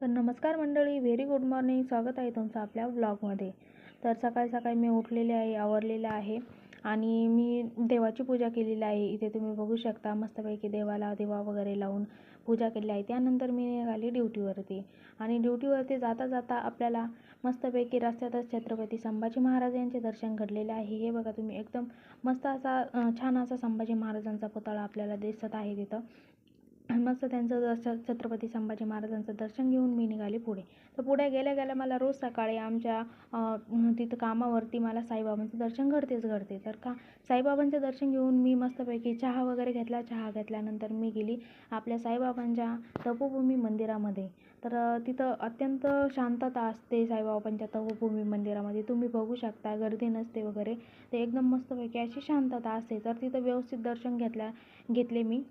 तर नमस्कार मंडळी व्हेरी गुड मॉर्निंग. स्वागत आहे तुमचं आपल्या ब्लॉगमध्ये. तर सकाळी सकाळी मी उठलेले आहे आवरलेलं आहे आणि मी देवाची पूजा केलेली आहे. इथे तुम्ही बघू शकता मस्तपैकी देवाला दिवा वगैरे लावून पूजा केली आहे. त्यानंतर मी निघाली ड्युटीवरती आणि ड्युटीवरती जाता जाता आपल्याला मस्तपैकी रस्त्यातच छत्रपती संभाजी महाराज यांचे दर्शन घडलेले आहे. हे बघा तुम्ही एकदम मस्त असा छान असा संभाजी महाराजांचा पुतळा आपल्याला दिसत आहे तिथं. मस्त त्यांचं दर्शन छत्रपती संभाजी महाराजांचं दर्शन घेऊन मी निघाले पुढे. तर पुढे गेल्या गेल्या मला रोज सकाळी आमच्या तिथं कामावरती मला साईबाबांचं दर्शन घडतेच घडते. तर का? साईबाबांचं दर्शन घेऊन मी मस्तपैकी चहा वगैरे घेतला. चहा घेतल्यानंतर मी गेली आपल्या साईबाबांच्या तपोभूमी मंदिरामध्ये. तर तिथं अत्यंत शांतता असते साईबाबांच्या तपोभूमी मंदिरामध्ये. तुम्ही बघू शकता गर्दी नसते वगैरे. ते एकदम मस्तपैकी अशी शांतता असते. तर तिथं व्यवस्थित दर्शन घेतल्या घेतले मी.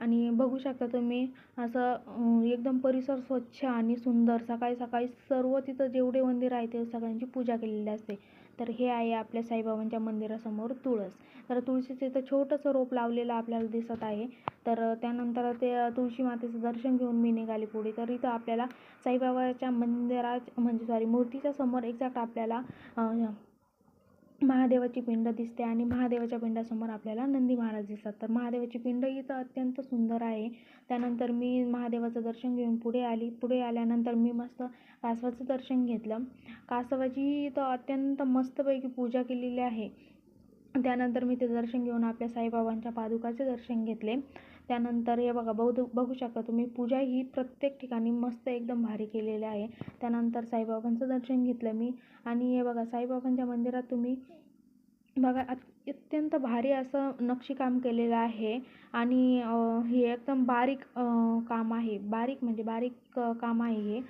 आणि बघू शकता तुम्ही असं एकदम परिसर स्वच्छ आणि सुंदर. सकाळी सकाळी सर्व तिथं जेवढे मंदिर आहे ते सगळ्यांची पूजा केलेली असते. तर हे आहे आपल्या साईबाबांच्या मंदिरासमोर तुळस. तर तुळशीचं इथं छोटंसं रोप लावलेलं आपल्याला दिसत आहे. तर त्यानंतर ते तुळशी मातेचं दर्शन घेऊन मी निघाले पुढे. तर इथं आपल्याला साईबाबाच्या मंदिरात म्हणजे सॉरी मूर्तीच्या समोर एक्झॅक्ट आपल्याला महादेवाची पिंड दिसते आणि महादेवाच्या पिंडासमोर आपल्याला नंदी महाराज दिसतात. तर महादेवाची पिंड ही तर अत्यंत सुंदर आहे. त्यानंतर मी महादेवाचं दर्शन घेऊन पुढे आली. पुढे आल्यानंतर मी मस्त कासवाचं दर्शन घेतलं. कासवाची इथं अत्यंत मस्तपैकी पूजा केलेली आहे. त्यानंतर मी ते दर्शन घेऊन आपल्या साईबाबांच्या पादुकाचे दर्शन घेतले. त्यानंतर हे बघा बौद्ध बघू शकता तुम्ही पूजा ही प्रत्येक ठिकाणी मस्त एकदम भारी केलेली आहे. त्यानंतर साईबाबांचं दर्शन घेतलं मी. आणि हे बघा साईबाबांच्या मंदिरात तुम्ही बघा अत्यंत भारी असं नक्षीकाम केलेलं आहे. आणि हे एकदम बारीक काम आहे. बारीक म्हणजे बारीक काम आहे हे.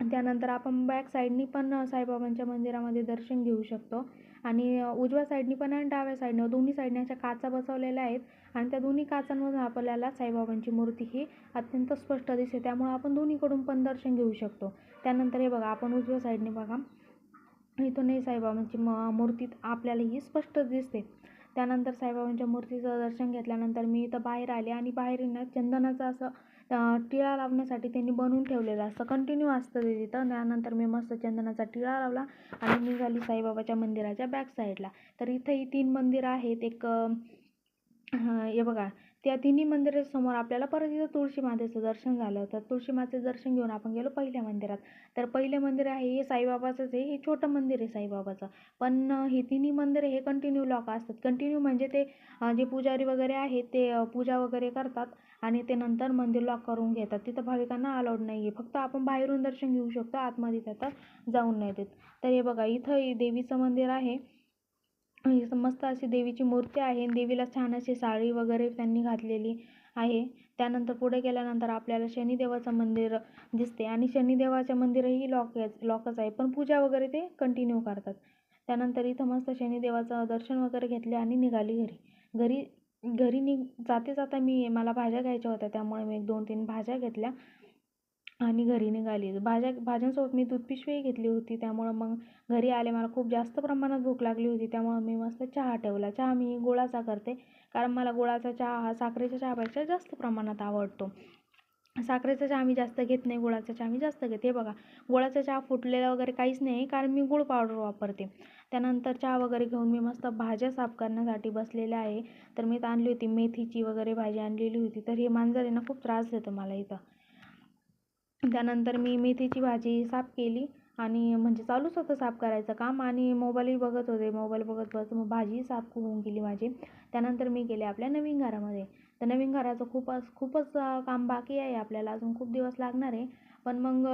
त्यानंतर आपण बॅक साईडनी पण साईबाबांच्या मंदिरामध्ये दर्शन घेऊ शकतो. आणि उजव्या साईडनी पण आणि डाव्या साईडनं दोन्ही साईडने अशा काचा बसवलेल्या आहेत. आणि त्या दोन्ही काचांमधून आपल्याला साईबाबांची मूर्ती ही अत्यंत स्पष्ट दिसते. त्यामुळं आपण दोन्हीकडून पण दर्शन घेऊ शकतो. त्यानंतर हे बघा आपण उजव्या साईडने बघा. इथूनही साईबाबांची म मूर्ती आपल्याला ही स्पष्ट दिसते. त्यानंतर साईबाबांच्या मूर्तीचं दर्शन घेतल्यानंतर मी इथं बाहेर आले आणि बाहेर ना चंदनाचं असं टिळा लावण्यासाठी त्यांनी बनवून ठेवलेलं असतं. कंटिन्यू असतं ते तिथं. त्यानंतर मी मस्त चंदनाचा टिळा लावला आणि निघाली साईबाबाच्या मंदिराच्या बॅक साईडला तर इथंही तीन मंदिरं आहेत. एक हे बघा त्या तिन्ही मंदिरासमोर आपल्याला परत इथं तुळशी मातेचं दर्शन झालं. तर तुळशी मातेचं दर्शन घेऊन आपण गेलो पहिल्या मंदिरात. तर पहिले मंदिर आहे हे साईबाबाचंच आहे. हे छोटं मंदिर आहे साईबाबाचं. पण हे तिन्ही मंदिर हे कंटिन्यू लॉक असतात. कंटिन्यू म्हणजे ते जे पुजारी वगैरे आहेत ते पूजा वगैरे करतात आणि ते नंतर मंदिर लॉक करून घेतात. तिथं भाविकांना अलाउड नाही आहे फक्त आपण बाहेरून दर्शन घेऊ शकतो. आतमध्ये त्यात जाऊन नाही देत. तर हे बघा इथं देवीचं मंदिर आहे. मस्त अशी देवीची मूर्ती आहे. देवीला छान अशी साडी वगैरे त्यांनी घातलेली आहे. त्यानंतर पुढे गेल्यानंतर आपल्याला शनिदेवाचं मंदिर दिसते आणि शनिदेवाचं मंदिरही लॉक लॉकच आहे. पण पूजा वगैरे ते कंटिन्यू करतात. त्यानंतर इथं मस्त शनिदेवाचं दर्शन वगैरे घेतले आणि निघाली घरी. घरी घरी निघ जाते जाता मी मला भाज्या घ्यायच्या होत्या. त्यामुळे मी एक दोन तीन भाज्या घेतल्या. आणि घरी निघाली. भाज्या भाज्यांसोबत मी दूध पिशवीही घेतली होती. त्यामुळं मग घरी आले मला खूप जास्त प्रमाणात भूक लागली होती. त्यामुळं मी मस्त चहा ठेवला. चहा मी गुळाचा करते कारण मला गुळाचा चहा हा साखरेच्या चहापेक्षा जास्त प्रमाणात आवडतो. साखरेचा चहा मी जास्त घेत नाही गुळाचा चहा मी जास्त घेते. हे बघा गुळाचा चहा फुटलेला वगैरे काहीच नाही कारण मी गुळ पावडर वापरते. त्यानंतर चहा वगैरे घेऊन मी मस्त भाज्या साफ करण्यासाठी बसलेले आहे. तर मी तर आणली होती मेथीची वगैरे भाजी आणलेली होती. तर हे मांजर आहे ना खूप त्रास देतं मला इथं. त्यानंतर मी मेथीची भाजी साफ केली आणि म्हणजे चालूच होतं साफ करायचं काम आणि मोबाईलही बघत होते. मोबाईल बघत बघत मग भाजी साफ होऊन गेली माझी. त्यानंतर मी गेले आपल्या नवीन घरामध्ये. तर नवीन घराचं खूपच खूपच काम बाकी आहे आपल्याला. अजून खूप दिवस लागणार आहे. पण मग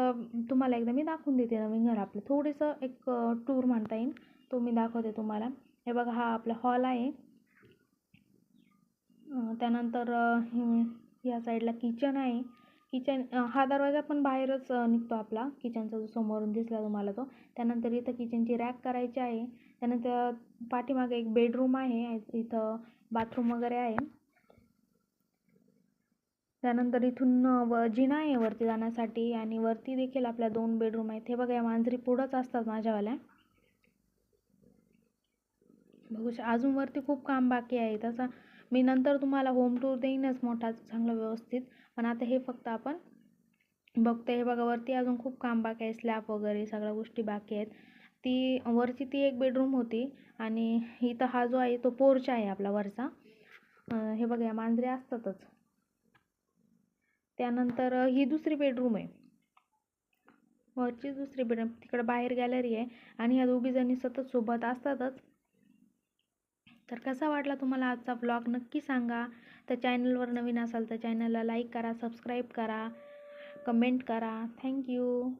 तुम्हाला एकदा मी दाखवून देते नवीन घर आपलं. थोडंसं एक टूर म्हणता येईल. तो मी दाखवते तुम्हाला. हे बघा हा आपला हॉल आहे. त्यानंतर या साईडला किचन आहे. किचन हा दरवाजा पण बाहेरच निघतो आपला. किचनचा जो समोरून दिसला तुम्हाला तो. त्यानंतर इथं किचनची रॅक करायची आहे. त्यानंतर पाठीमागे एक बेडरूम आहे. इथं बाथरूम वगैरे आहे. त्यानंतर इथून व जिना आहे वरती जाण्यासाठी. आणि वरती देखील आपल्या दोन बेडरूम आहेत. हे बघा या मांजरी पुढंच असतात माझ्यावाल्या. बघू अजून वरती खूप काम बाकी आहे. तसं मी नंतर तुम्हाला होम टूर देईनच मोठा चांगला व्यवस्थित. पण आता हे फक्त आपण बघतो हे बघा वरती अजून खूप काम बाकी आहे. स्लॅब वगैरे सगळ्या गोष्टी बाकी आहेत. ती वरची ती एक बेडरूम होती आणि इथं हा जो आहे तो पोर्च आहे आपला वरचा. हे बघा या मांजरे असतातच. त्यानंतर ही दुसरी बेडरूम आहे. वरची दुसरी बेडरूम तिकडं बाहेर गॅलरी आहे. आणि ह्या दोघी जणी सतत सोबत असतातच. तर कसा वाटला तुम्हाला आजचा व्लॉग नक्की सांगा. तर चॅनलवर नवीन असाल तर चॅनलला लाईक करा सबस्क्राईब करा कमेंट करा. थँक्यू